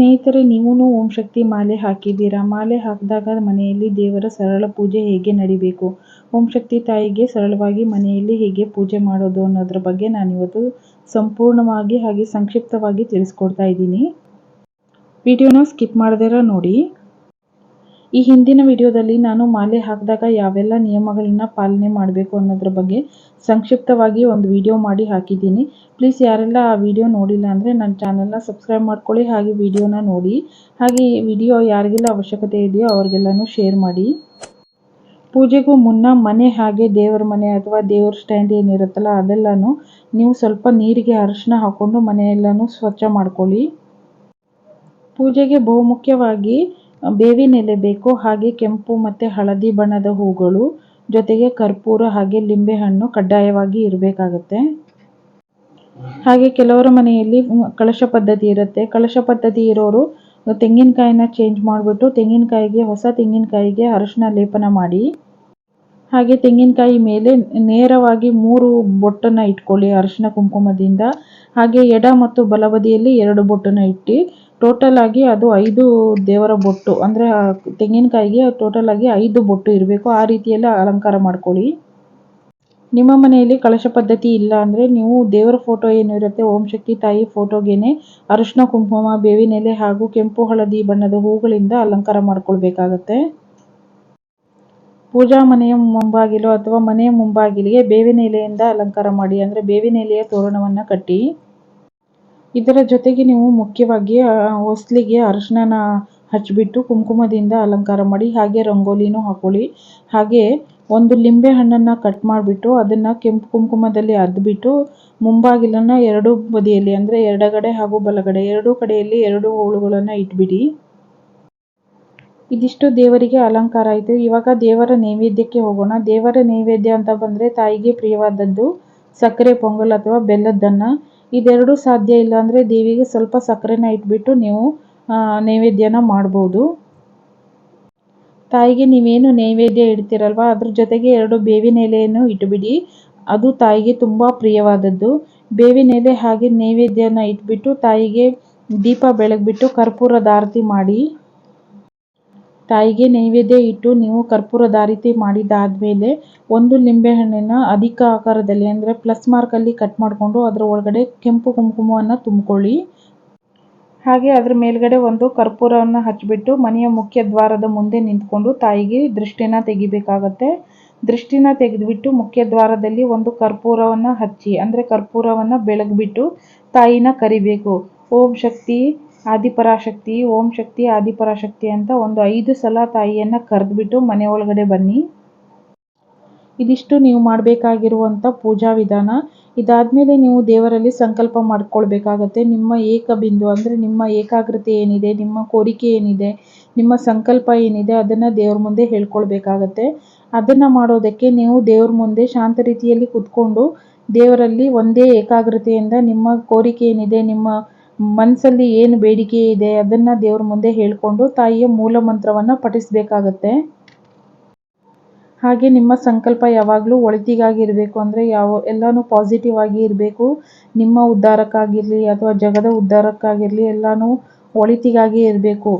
ಸ್ನೇಹಿತರೆ ನೀವೂ ಓಂ ಶಕ್ತಿ ಮಾಲೆ ಹಾಕಿದ್ದೀರಾ? ಮಾಲೆ ಹಾಕಿದಾಗ ಮನೆಯಲ್ಲಿ ದೇವರ ಸರಳ ಪೂಜೆ ಹೇಗೆ ನಡಿಬೇಕು? ಓಂ ಶಕ್ತಿ ತಾಯಿಗೆ ಸರಳವಾಗಿ ಮನೆಯಲ್ಲಿ ಹೇಗೆ ಪೂಜೆ ಮಾಡೋದು ಅನ್ನೋದ್ರ ಬಗ್ಗೆ ನಾನಿವತ್ತು ಸಂಪೂರ್ಣವಾಗಿ ಹಾಗೆ ಸಂಕ್ಷಿಪ್ತವಾಗಿ ತಿಳಿಸ್ಕೊಡ್ತಾ ಇದ್ದೀನಿ. ವಿಡಿಯೋನ ಸ್ಕಿಪ್ ಮಾಡಿದಿರ ನೋಡಿ. ಈ ಹಿಂದಿನ ವಿಡಿಯೋದಲ್ಲಿ ನಾನು ಮಾಲೆ ಹಾಕಿದಾಗ ಯಾವೆಲ್ಲ ನಿಯಮಗಳನ್ನ ಪಾಲನೆ ಮಾಡಬೇಕು ಅನ್ನೋದ್ರ ಬಗ್ಗೆ ಸಂಕ್ಷಿಪ್ತವಾಗಿ ಒಂದು ವಿಡಿಯೋ ಮಾಡಿ ಹಾಕಿದ್ದೀನಿ. ಪ್ಲೀಸ್ ಯಾರೆಲ್ಲ ಆ ವಿಡಿಯೋ ನೋಡಿಲ್ಲ ಅಂದರೆ ನನ್ನ ಚಾನಲ್ನ ಸಬ್ಸ್ಕ್ರೈಬ್ ಮಾಡ್ಕೊಳ್ಳಿ, ಹಾಗೆ ವಿಡಿಯೋನ ನೋಡಿ. ಹಾಗೆ ಈ ವಿಡಿಯೋ ಯಾರಿಗೆಲ್ಲ ಅವಶ್ಯಕತೆ ಇದೆಯೋ ಅವ್ರಿಗೆಲ್ಲನೂ ಶೇರ್ ಮಾಡಿ. ಪೂಜೆಗೂ ಮುನ್ನ ಮನೆ ಹಾಗೆ ದೇವರ ಮನೆ ಅಥವಾ ದೇವ್ರ ಸ್ಟ್ಯಾಂಡ್ ಏನಿರುತ್ತಲ್ಲ ಅದೆಲ್ಲನೂ ನೀವು ಸ್ವಲ್ಪ ನೀರಿಗೆ ಅರಿಶಿನ ಹಾಕ್ಕೊಂಡು ಮನೆಯೆಲ್ಲನೂ ಸ್ವಚ್ಛ ಮಾಡ್ಕೊಳ್ಳಿ. ಪೂಜೆಗೆ ಬಹುಮುಖ್ಯವಾಗಿ ಬೇವಿನ ಎಲೆ ಬೇಕು, ಹಾಗೆ ಕೆಂಪು ಮತ್ತೆ ಹಳದಿ ಬಣ್ಣದ ಹೂಗಳು, ಜೊತೆಗೆ ಕರ್ಪೂರ ಹಾಗೆ ಲಿಂಬೆಹಣ್ಣು ಕಡ್ಡಾಯವಾಗಿ ಇರಬೇಕಾಗತ್ತೆ. ಹಾಗೆ ಕೆಲವರ ಮನೆಯಲ್ಲಿ ಕಳಶ ಪದ್ಧತಿ ಇರುತ್ತೆ. ಕಳಶ ಪದ್ಧತಿ ಇರೋರು ತೆಂಗಿನಕಾಯಿನ ಚೇಂಜ್ ಮಾಡಿಬಿಟ್ಟು ತೆಂಗಿನಕಾಯಿಗೆ, ಹೊಸ ತೆಂಗಿನಕಾಯಿಗೆ ಅರಶಿನ ಲೇಪನ ಮಾಡಿ, ಹಾಗೆ ತೆಂಗಿನಕಾಯಿ ಮೇಲೆ ನೇರವಾಗಿ ಮೂರು ಬೊಟ್ಟನ್ನು ಇಟ್ಕೊಳ್ಳಿ ಅರಶಿನ ಕುಂಕುಮದಿಂದ. ಹಾಗೆ ಎಡ ಮತ್ತು ಬಲಬದಿಯಲ್ಲಿ ಎರಡು ಬೊಟ್ಟನ್ನು ಇಟ್ಟು ಟೋಟಲ್ ಆಗಿ ಅದು ಐದು ದೇವರ ಬೊಟ್ಟು, ಅಂದರೆ ತೆಂಗಿನಕಾಯಿಗೆ ಟೋಟಲ್ ಆಗಿ ಐದು ಬೊಟ್ಟು ಇರಬೇಕು. ಆ ರೀತಿಯಲ್ಲಿ ಅಲಂಕಾರ ಮಾಡ್ಕೊಳ್ಳಿ. ನಿಮ್ಮ ಮನೆಯಲ್ಲಿ ಕಳಶ ಪದ್ಧತಿ ಇಲ್ಲ ಅಂದರೆ ನೀವು ದೇವರ ಫೋಟೋ ಏನು ಇರುತ್ತೆ? ಓಂ ಶಕ್ತಿ ತಾಯಿ ಫೋಟೋಗೇನೆ ಅರಿಶಿನ, ಕುಂಕುಮ ಬೇವಿನೆಲೆ ಹಾಗೂ ಕೆಂಪು, ಹಳದಿ, ಬಣ್ಣದ ಹೂಗಳಿಂದ ಅಲಂಕಾರ ಮಾಡ್ಕೊಳ್ಬೇಕಾಗತ್ತೆ. ಪೂಜಾ ಮನೆಯ ಮುಂಬಾಗಿಲು ಅಥವಾ ಮನೆಯ ಮುಂಬಾಗಿಲಿಗೆ ಬೇವಿನ ಎಲೆಯಿಂದ ಅಲಂಕಾರ ಮಾಡಿ, ಅಂದರೆ ಬೇವಿನ ಎಲೆಯ ತೋರಣವನ್ನು ಕಟ್ಟಿ. ಇದರ ಜೊತೆಗೆ ನೀವು ಮುಖ್ಯವಾಗಿ ಹೊಸ್ಲಿಗೆ ಅರಶಿಣನ ಹಚ್ಚಿಬಿಟ್ಟು ಕುಂಕುಮದಿಂದ ಅಲಂಕಾರ ಮಾಡಿ, ಹಾಗೆ ರಂಗೋಲಿನೂ ಹಾಕೊಳ್ಳಿ. ಹಾಗೆ ಒಂದು ಲಿಂಬೆ ಹಣ್ಣನ್ನು ಕಟ್ ಮಾಡಿಬಿಟ್ಟು ಅದನ್ನು ಕೆಂಪು ಕುಂಕುಮದಲ್ಲಿ ಅದ್ಬಿಟ್ಟು ಮುಂಬಾಗಿಲನ್ನು ಎರಡೂ ಬದಿಯಲ್ಲಿ ಅಂದರೆ ಎರಡಗಡೆ ಹಾಗೂ ಬಲಗಡೆ, ಎರಡೂ ಕಡೆಯಲ್ಲಿ ಎರಡು ಹೋಳುಗಳನ್ನು ಇಟ್ಬಿಡಿ. ಇದಿಷ್ಟು ದೇವರಿಗೆ ಅಲಂಕಾರ ಆಯಿತು. ಇವಾಗ ದೇವರ ನೈವೇದ್ಯಕ್ಕೆ ಹೋಗೋಣ. ದೇವರ ನೈವೇದ್ಯ ಅಂತ ಬಂದರೆ ತಾಯಿಗೆ ಪ್ರಿಯವಾದದ್ದು ಸಕ್ಕರೆ, ಪೊಂಗಲ್ ಅಥವಾ ಬೆಲ್ಲದ್ದನ್ನು. ಇದೆರಡೂ ಸಾಧ್ಯ ಇಲ್ಲ ಅಂದರೆ ದೇವಿಗೆ ಸ್ವಲ್ಪ ಸಕ್ಕರೆನ ಇಟ್ಬಿಟ್ಟು ನೀವು ನೈವೇದ್ಯನ ಮಾಡ್ಬೋದು. ತಾಯಿಗೆ ನೀವೇನು ನೈವೇದ್ಯ ಇಡ್ತೀರಲ್ವಾ? ಅದ್ರ ಜೊತೆಗೆ ಎರಡು ಬೇವಿನ ಎಲೆಯನ್ನು ಇಟ್ಬಿಡಿ. ಅದು ತಾಯಿಗೆ ತುಂಬ ಪ್ರಿಯವಾದದ್ದು. ಬೇವಿನ ಎಲೆ ಹಾಗೆ ನೈವೇದ್ಯನ ಇಟ್ಬಿಟ್ಟು ತಾಯಿಗೆ ದೀಪ ಬೆಳಗ್ಬಿಟ್ಟು ಕರ್ಪೂರದ ಆರತಿ ಮಾಡಿ. ತಾಯಿಗೆ ನೈವೇದ್ಯ ಇಟ್ಟು ನೀವು ಕರ್ಪೂರದ ಆರತಿ ಮಾಡಿದ್ದಾದಮೇಲೆ ಒಂದು ನಿಂಬೆಹಣ್ಣಿನ ಅಧಿಕ ಆಕಾರದಲ್ಲಿ ಅಂದರೆ ಪ್ಲಸ್ ಮಾರ್ಕಲ್ಲಿ ಕಟ್ ಮಾಡಿಕೊಂಡು ಅದರ ಒಳಗಡೆ ಕೆಂಪು ಕುಂಕುಮವನ್ನು ತುಂಬಿಕೊಳ್ಳಿ. ಹಾಗೆ ಅದ್ರ ಮೇಲ್ಗಡೆ ಒಂದು ಕರ್ಪೂರವನ್ನು ಹಚ್ಚಿಬಿಟ್ಟು ಮನೆಯ ಮುಖ್ಯ ದ್ವಾರದ ಮುಂದೆ ನಿಂತ್ಕೊಂಡು ತಾಯಿಗೆ ದೃಷ್ಟಿನ ತೆಗಿಬೇಕಾಗತ್ತೆ. ದೃಷ್ಟಿನ ತೆಗೆದುಬಿಟ್ಟು ಮುಖ್ಯ ದ್ವಾರದಲ್ಲಿ ಒಂದು ಕರ್ಪೂರವನ್ನು ಹಚ್ಚಿ ಅಂದರೆ ಕರ್ಪೂರವನ್ನು ಬೆಳಗ್ಬಿಟ್ಟು ತಾಯಿನ ಕರಿಬೇಕು. ಓಂ ಶಕ್ತಿ ಆದಿಪರಾಶಕ್ತಿ, ಓಂ ಶಕ್ತಿ, ಆದಿಪರಾಶಕ್ತಿ ಅಂತ ಒಂದು ಐದು ಸಲ ತಾಯಿಯನ್ನು ಕರೆದ್ಬಿಟ್ಟು ಮನೆ ಒಳಗಡೆ ಬನ್ನಿ. ಇದಿಷ್ಟು ನೀವು ಮಾಡಬೇಕಾಗಿರುವಂಥ ಪೂಜಾ ವಿಧಾನ. ಇದಾದಮೇಲೆ ನೀವು ದೇವರಲ್ಲಿ ಸಂಕಲ್ಪ ಮಾಡ್ಕೊಳ್ಬೇಕಾಗತ್ತೆ. ನಿಮ್ಮ ಏಕ ಬಿಂದು ಅಂದರೆ ನಿಮ್ಮ ಏಕಾಗ್ರತೆ ಏನಿದೆ, ನಿಮ್ಮ ಕೋರಿಕೆ ಏನಿದೆ, ನಿಮ್ಮ ಸಂಕಲ್ಪ ಏನಿದೆ ಅದನ್ನು ದೇವ್ರ ಮುಂದೆ ಹೇಳ್ಕೊಳ್ಬೇಕಾಗತ್ತೆ. ಅದನ್ನು ಮಾಡೋದಕ್ಕೆ ನೀವು ದೇವ್ರ ಮುಂದೆ ಶಾಂತ ರೀತಿಯಲ್ಲಿ ಕುತ್ಕೊಂಡು ದೇವರಲ್ಲಿ ಒಂದೇ ಏಕಾಗ್ರತೆಯಿಂದ ನಿಮ್ಮ ಕೋರಿಕೆ ಏನಿದೆ, ನಿಮ್ಮ ಮನಸ್ಸಲ್ಲಿ ಏನು ಬೇಡಿಕೆ ಇದೆ ಅದನ್ನು ದೇವ್ರ ಮುಂದೆ ಹೇಳಿಕೊಂಡು ತಾಯಿಯ ಮೂಲ ಮಂತ್ರವನ್ನು ಪಠಿಸಬೇಕಾಗತ್ತೆ. ಹಾಗೆ ನಿಮ್ಮ ಸಂಕಲ್ಪ ಯಾವಾಗಲೂ ಒಳಿತಿಗಾಗಿ ಇರಬೇಕು ಅಂದರೆ ಯಾವ, ಎಲ್ಲನೂ ಪಾಸಿಟಿವ್ ಆಗಿ ಇರಬೇಕು. ನಿಮ್ಮ ಉದ್ಧಾರಕ್ಕಾಗಿರಲಿ ಅಥವಾ ಜಗದ ಉದ್ಧಾರಕ್ಕಾಗಿರಲಿ ಎಲ್ಲನೂ ಒಳಿತಿಗಾಗಿ ಇರಬೇಕು.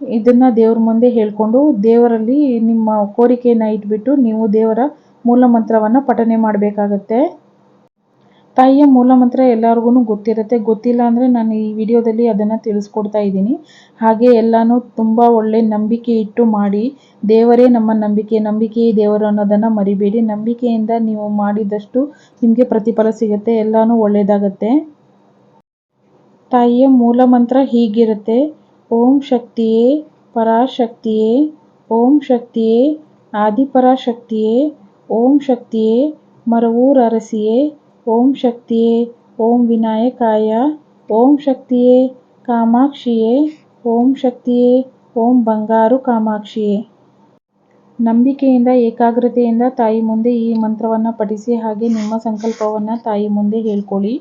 ಇದನ್ನು ದೇವ್ರ ಮುಂದೆ ಹೇಳಿಕೊಂಡು ದೇವರಲ್ಲಿ ನಿಮ್ಮ ಕೋರಿಕೆಯನ್ನು ಇಟ್ಬಿಟ್ಟು ನೀವು ದೇವರ ಮೂಲ ಮಂತ್ರವನ್ನು ಪಠನೆ ಮಾಡಬೇಕಾಗತ್ತೆ. ತಾಯಿಯ ಮೂಲ ಮಂತ್ರ ಎಲ್ಲರಿಗೂ ಗೊತ್ತಿರುತ್ತೆ. ಗೊತ್ತಿಲ್ಲ ಅಂದರೆ ನಾನು ಈ ವಿಡಿಯೋದಲ್ಲಿ ಅದನ್ನು ತಿಳಿಸ್ಕೊಡ್ತಾ ಇದ್ದೀನಿ. ಹಾಗೆ ಎಲ್ಲನೂ ತುಂಬ ಒಳ್ಳೆ ನಂಬಿಕೆ ಇಟ್ಟು ಮಾಡಿ. ದೇವರೇ ನಮ್ಮ ನಂಬಿಕೆ. ನಂಬಿಕೆಯೇ ದೇವರು ಅನ್ನೋದನ್ನು ಮರಿಬೇಡಿ. ನಂಬಿಕೆಯಿಂದ ನೀವು ಮಾಡಿದಷ್ಟು ನಿಮಗೆ ಪ್ರತಿಫಲ ಸಿಗುತ್ತೆ. ಎಲ್ಲನೂ ಒಳ್ಳೆಯದಾಗತ್ತೆ ತಾಯಿಯ ಮೂಲ ಮಂತ್ರ ಹೀಗಿರುತ್ತೆ. ಓಂ ಶಕ್ತಿಯೇ ಪರಾಶಕ್ತಿಯೇ. ಓಂ ಶಕ್ತಿಯೇ ಆದಿಪರಾಶಕ್ತಿಯೇ. ಓಂ ಶಕ್ತಿಯೇ ಮರವೂರರಸಿಯೇ. ಓಂ ಶಕ್ತಿಯೇ, ಓಂ ವಿನಾಯಕಾಯ, ಓಂ ಶಕ್ತಿಯೇ, ಕಾಮಾಕ್ಷಿಯೇ, ಓಂ ಶಕ್ತಿಯೇ, ಓಂ ಬಂಗಾರು ಕಾಮಾಕ್ಷಿಯೇ. ನಂಬಿಕೆಯಿಂದ, ಏಕಾಗ್ರತೆಯಿಂದ ತಾಯಿ ಮುಂದೆ ಈ ಮಂತ್ರವನ್ನು ಪಠಿಸಿ ಹಾಗೆ ನಿಮ್ಮ ಸಂಕಲ್ಪವನ್ನು ತಾಯಿ ಮುಂದೆ ಹೇಳ್ಕೊಳ್ಳಿ.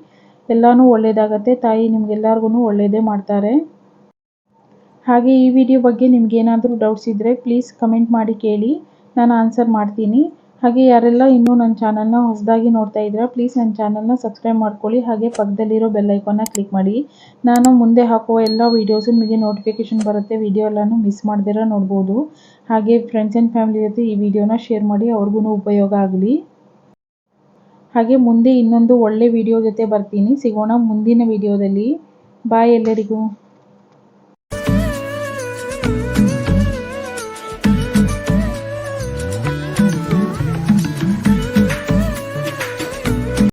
ಎಲ್ಲನೂ ಒಳ್ಳೆಯದಾಗತ್ತೆ ತಾಯಿ ನಿಮಗೆಲ್ಲರಿಗೂ ಒಳ್ಳೆಯದೇ ಮಾಡ್ತಾರೆ. ಹಾಗೆ ಈ ವಿಡಿಯೋ ಬಗ್ಗೆ ನಿಮ್ಗೆ ಏನಾದರೂ ಡೌಟ್ಸ್ ಇದ್ದರೆ ಪ್ಲೀಸ್ ಕಮೆಂಟ್ ಮಾಡಿ ಕೇಳಿ, ನಾನು ಆನ್ಸರ್ ಮಾಡ್ತೀನಿ. ಹಾಗೆ ಯಾರೆಲ್ಲ ಇನ್ನೂ ನನ್ನ ಚಾನಲ್ನ ಹೊಸದಾಗಿ ನೋಡ್ತಾ ಇದ್ದೀರಾ ಪ್ಲೀಸ್ ನನ್ನ ಚಾನಲ್ನ ಸಬ್ಸ್ಕ್ರೈಬ್ ಮಾಡ್ಕೊಳ್ಳಿ. ಹಾಗೆ ಪಕ್ಕದಲ್ಲಿರೋ ಬೆಲ್ ಐಕಾನ್ನ ಕ್ಲಿಕ್ ಮಾಡಿ. ನಾನು ಮುಂದೆ ಹಾಕುವ ಎಲ್ಲ ವೀಡಿಯೋಸು ನಿಮಗೆ ನೋಟಿಫಿಕೇಶನ್ ಬರುತ್ತೆ. ವಿಡಿಯೋ ಎಲ್ಲನೂ ಮಿಸ್ ಮಾಡ್ದಿರ ನೋಡ್ಬೋದು. ಹಾಗೆ ಫ್ರೆಂಡ್ಸ್ ಆ್ಯಂಡ್ ಫ್ಯಾಮಿಲಿ ಜೊತೆ ಈ ವಿಡಿಯೋನ ಶೇರ್ ಮಾಡಿ ಅವ್ರಿಗೂ ಉಪಯೋಗ ಆಗಲಿ. ಹಾಗೆ ಮುಂದೆ ಇನ್ನೊಂದು ಒಳ್ಳೆ ವಿಡಿಯೋ ಜೊತೆ ಬರ್ತೀನಿ. ಸಿಗೋಣ ಮುಂದಿನ ವಿಡಿಯೋದಲ್ಲಿ ಬಾಯ್ ಎಲ್ಲರಿಗೂ.